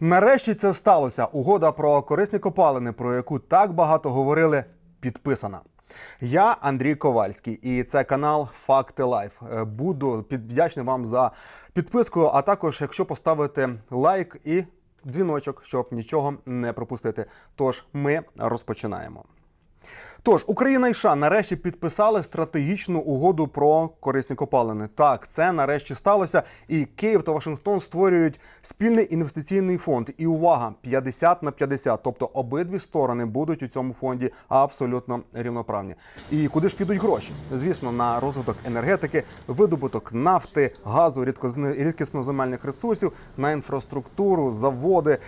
Нарешті це сталося. Угода про корисні копалини, про яку так багато говорили, підписана. Я Андрій Ковальський, і це канал Факти Лайф. Е, Буду вдячний вам за підписку, а також якщо поставите лайк і дзвіночок, щоб нічого не пропустити. Тож ми розпочинаємо. Тож Україна і США нарешті підписали стратегічну угоду про корисні копалини. Так, це нарешті сталося, і Київ та Вашингтон створюють спільний інвестиційний фонд. І увага, 50 на 50, тобто обидві сторони будуть у цьому фонді абсолютно рівноправні. І куди ж підуть гроші? Звісно, на розвиток енергетики, видобуток нафти, газу, рідкісноземельних ресурсів, на інфраструктуру, заводи.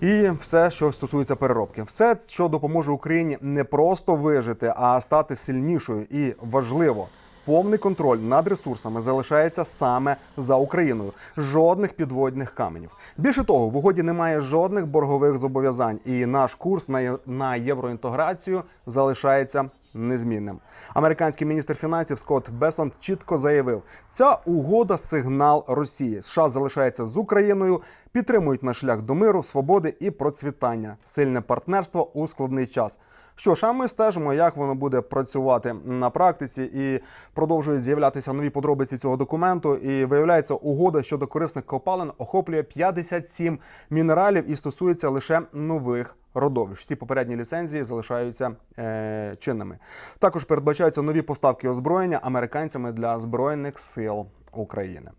І все, що стосується переробки, все, що допоможе Україні не просто вижити, а стати сильнішою. І важливо, повний контроль над ресурсами залишається саме за Україною. Жодних підводних каменів. Більше того, в угоді немає жодних боргових зобов'язань, і наш курс на, євроінтеграцію залишається. Незмінним американський міністр фінансів Скотт Бесланд чітко заявив, ця угода сигнал Росії. США залишається з Україною, підтримують наш шлях до миру, свободи і процвітання, сильне партнерство у складний час. Що ж, а ми стежимо, як воно буде працювати на практиці, і продовжують з'являтися нові подробиці цього документу. І виявляється, угода щодо корисних копалин охоплює 57 мінералів і стосується лише нових родовищ. Всі попередні ліцензії залишаються е, чинними. Також передбачаються нові поставки озброєння американцями для збройних сил України.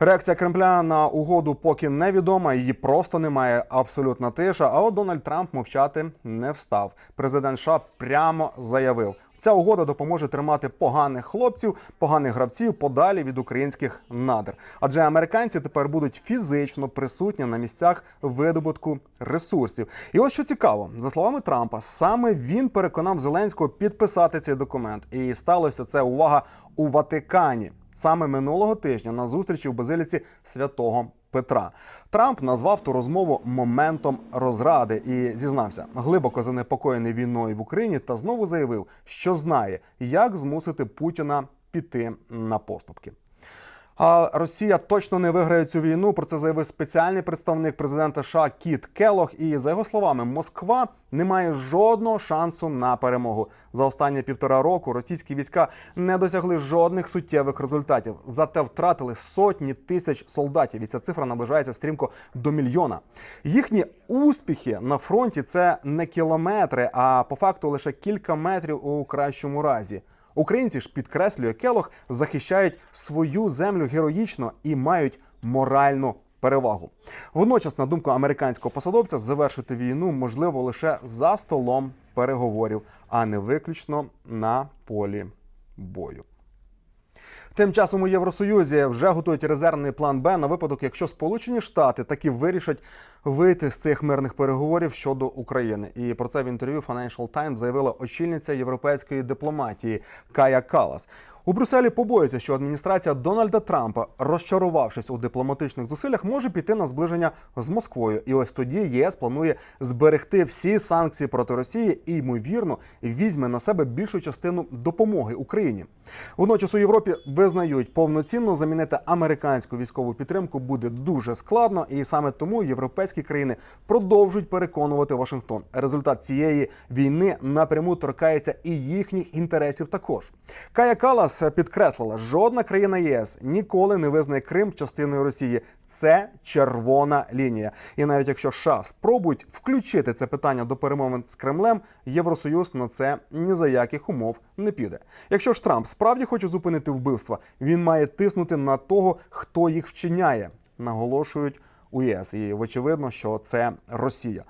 Реакція Кремля на угоду поки невідома, її просто немає. Абсолютна тиша. А от Дональд Трамп мовчати не встав. Президент США прямо заявив. Ця угода допоможе тримати поганих хлопців, поганих гравців подалі від українських надр. Адже американці тепер будуть фізично присутні на місцях видобутку ресурсів. І ось що цікаво, за словами Трампа, саме він переконав Зеленського підписати цей документ. І сталося це увага у Ватикані саме минулого тижня на зустрічі в базиліці святого Петра. Трамп назвав ту розмову моментом розради і зізнався, глибоко занепокоєний війною в Україні, та знову заявив, що знає, як змусити Путіна піти на поступки. А Росія точно не виграє цю війну. Про це заявив спеціальний представник президента США Кіт Келох. І за його словами, Москва не має жодного шансу на перемогу. За останні півтора року російські війська не досягли жодних суттєвих результатів. Зате втратили сотні тисяч солдатів. І ця цифра наближається стрімко до мільйона. Їхні успіхи на фронті це не кілометри, а по факту лише кілька метрів у кращому разі. Українці ж підкреслює Келох, захищають свою землю героїчно і мають моральну перевагу. Водночас, на думку американського посадовця, завершити війну можливо лише за столом переговорів, а не виключно на полі бою. Тим часом у Євросоюзі вже готують резервний план Б на випадок, якщо Сполучені Штати таки вирішать вийти з цих мирних переговорів щодо України. І про це в інтерв'ю Financial Times заявила очільниця європейської дипломатії Кая Калас. У Брюсселі побоюються, що адміністрація Дональда Трампа, розчарувавшись у дипломатичних зусиллях, може піти на зближення з Москвою. І ось тоді ЄС планує зберегти всі санкції проти Росії і, ймовірно, візьме на себе більшу частину допомоги Україні. Водночас у Європі визнають, повноцінно замінити американську військову підтримку буде дуже складно, і саме тому європейські країни продовжують переконувати Вашингтон. Результат цієї війни напряму торкається і їхніх інтересів також. Кая Калас підкреслила, жодна країна ЄС ніколи не визнає Крим частиною Росії. Це червона лінія. І навіть якщо США спробують включити це питання до перемовин з Кремлем, Євросоюз на це ні за яких умов не піде. Якщо ж Трамп справді хоче зупинити вбивства, він має тиснути на того, хто їх вчиняє, наголошують у ЄС. І очевидно, що це Росія.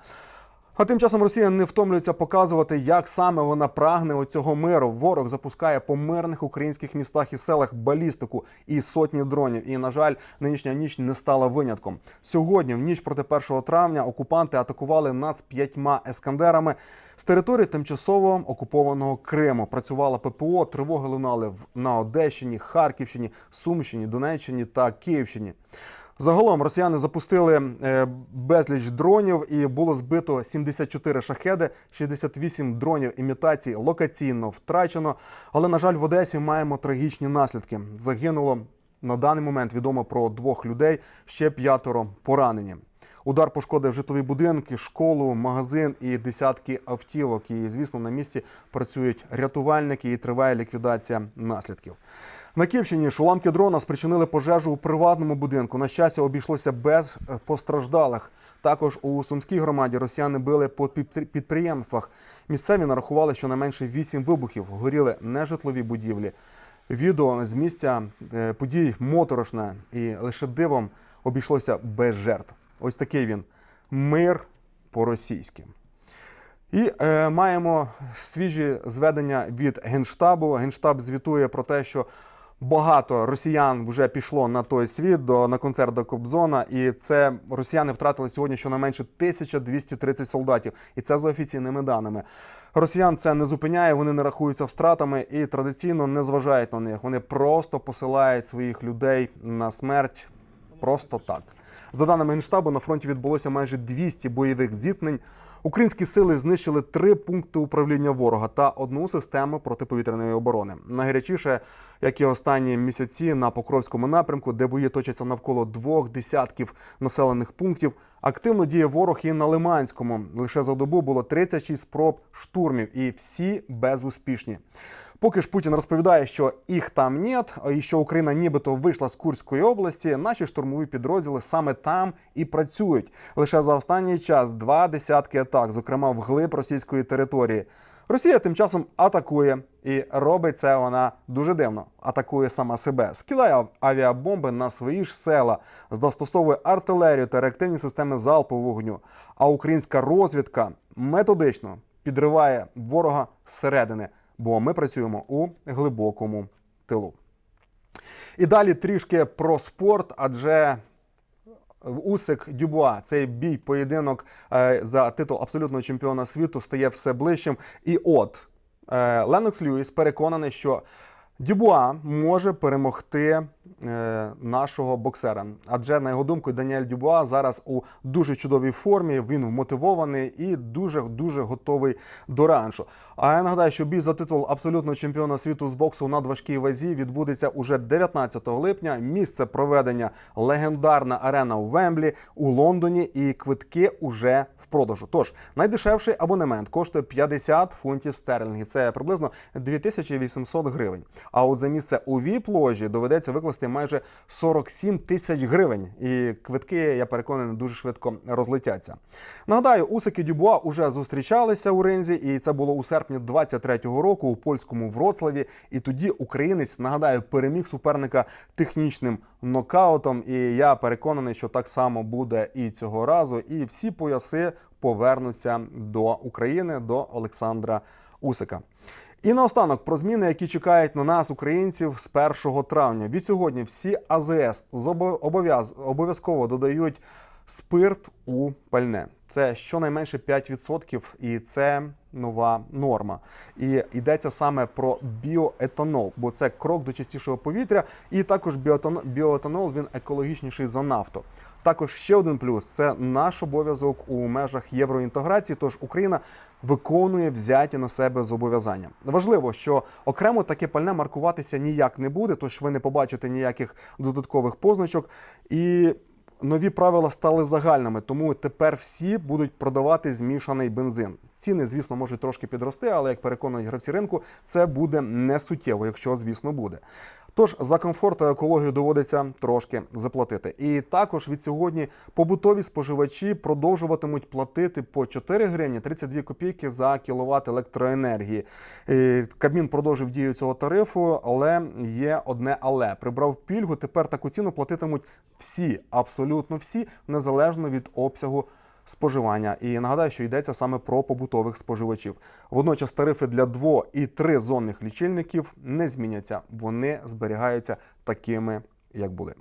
А тим часом Росія не втомлюється показувати, як саме вона прагне оцього миру. Ворог запускає по мирних українських містах і селах балістику і сотні дронів. І на жаль, нинішня ніч не стала винятком. Сьогодні, в ніч проти 1 травня, окупанти атакували нас п'ятьма ескандерами. З території тимчасово окупованого Криму працювала ППО. Тривоги лунали в- на Одещині, Харківщині, Сумщині, Донеччині та Київщині. Загалом росіяни запустили е, безліч дронів і було збито 74 шахеди, 68 дронів імітації локаційно втрачено. Але на жаль, в Одесі маємо трагічні наслідки. Загинуло на даний момент відомо про двох людей, ще п'ятеро поранені. Удар пошкодив житлові будинки, школу, магазин і десятки автівок. І, звісно, на місці працюють рятувальники і триває ліквідація наслідків. На Київщині ж уламки дрона спричинили пожежу у приватному будинку. На щастя, обійшлося без е, постраждалих. Також у Сумській громаді росіяни били по підприємствах. Місцеві нарахували щонайменше вісім вибухів. Горіли нежитлові будівлі. Відео з місця е, подій моторошне і лише дивом обійшлося без жертв. Ось такий він мир по-російськи. І е, маємо свіжі зведення від Генштабу. Генштаб звітує про те, що багато росіян вже пішло на той світ до на концерт до Кобзона, і це росіяни втратили сьогодні щонайменше 1230 солдатів. І це за офіційними даними. Росіян це не зупиняє, вони не рахуються втратами і традиційно не зважають на них. Вони просто посилають своїх людей на смерть просто так. За даними Генштабу, на фронті відбулося майже 200 бойових зіткнень. Українські сили знищили три пункти управління ворога та одну систему протиповітряної оборони. Найгарячіше, як і останні місяці, на Покровському напрямку, де бої точаться навколо двох десятків населених пунктів. Активно діє ворог і на Лиманському. Лише за добу було 36 спроб штурмів, і всі безуспішні. Поки ж Путін розповідає, що їх там нет, і що Україна нібито вийшла з Курської області, наші штурмові підрозділи саме там і працюють. Лише за останній час два десятки атак, зокрема вглиб російської території. Росія тим часом атакує і робить це вона дуже дивно. Атакує сама себе, скидає авіабомби на свої ж села, застосовує артилерію та реактивні системи залпового вогню. А українська розвідка методично підриває ворога зсередини, бо ми працюємо у глибокому тилу. І далі трішки про спорт, адже Усик Дюбуа, цей бій, поєдинок е, за титул абсолютного чемпіона світу стає все ближчим. І от е, Ленокс Льюіс переконаний, що Дюбуа може перемогти нашого боксера. Адже на його думку, Даніель Дюбуа зараз у дуже чудовій формі. Він вмотивований і дуже дуже готовий до раншу. А я нагадаю, що бій за титул абсолютного чемпіона світу з боксу у надважкій вазі відбудеться уже 19 липня. Місце проведення легендарна арена у Вемблі у Лондоні, і квитки уже в продажу. Тож найдешевший абонемент коштує 50 фунтів стерлінгів. Це приблизно 2800 гривень. А от за місце у віп-ложі доведеться викласти майже 47 тисяч гривень. І квитки, я переконаний, дуже швидко розлетяться. Нагадаю, Усик і Дюбуа уже зустрічалися у ринзі, і це було у серпні 23-го року у польському Вроцлаві. І тоді українець нагадаю переміг суперника технічним нокаутом. І я переконаний, що так само буде і цього разу. І всі пояси повернуться до України, до Олександра Усика. І наостанок про зміни, які чекають на нас, українців, з 1 травня. Від сьогодні всі АЗС обов'язково додають спирт у пальне. Це щонайменше 5%, і це нова норма. І йдеться саме про біоетанол, бо це крок до чистішого повітря, і також біоетанол, він екологічніший за нафту. Також ще один плюс це наш обов'язок у межах євроінтеграції. Тож Україна виконує взяті на себе зобов'язання. Важливо, що окремо таке пальне маркуватися ніяк не буде, тож ви не побачите ніяких додаткових позначок. І нові правила стали загальними, тому тепер всі будуть продавати змішаний бензин. Ціни, звісно, можуть трошки підрости, але як переконують гравці ринку, це буде не суттєво, якщо звісно буде. Тож за комфорт та екологію доводиться трошки заплатити. І також від сьогодні побутові споживачі продовжуватимуть платити по 4 гривні 32 копійки за кіловат електроенергії. Кабмін продовжив дію цього тарифу, але є одне але прибрав пільгу. Тепер таку ціну платитимуть всі, абсолютно всі, незалежно від обсягу споживання. І нагадаю, що йдеться саме про побутових споживачів. Водночас тарифи для дво і три зонних лічильників не зміняться. Вони зберігаються такими, як були.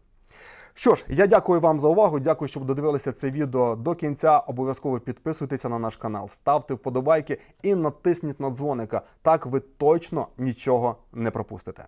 Що ж, я дякую вам за увагу. Дякую, що додивилися це відео до кінця. Обов'язково підписуйтеся на наш канал, ставте вподобайки і натисніть на дзвоника. Так ви точно нічого не пропустите.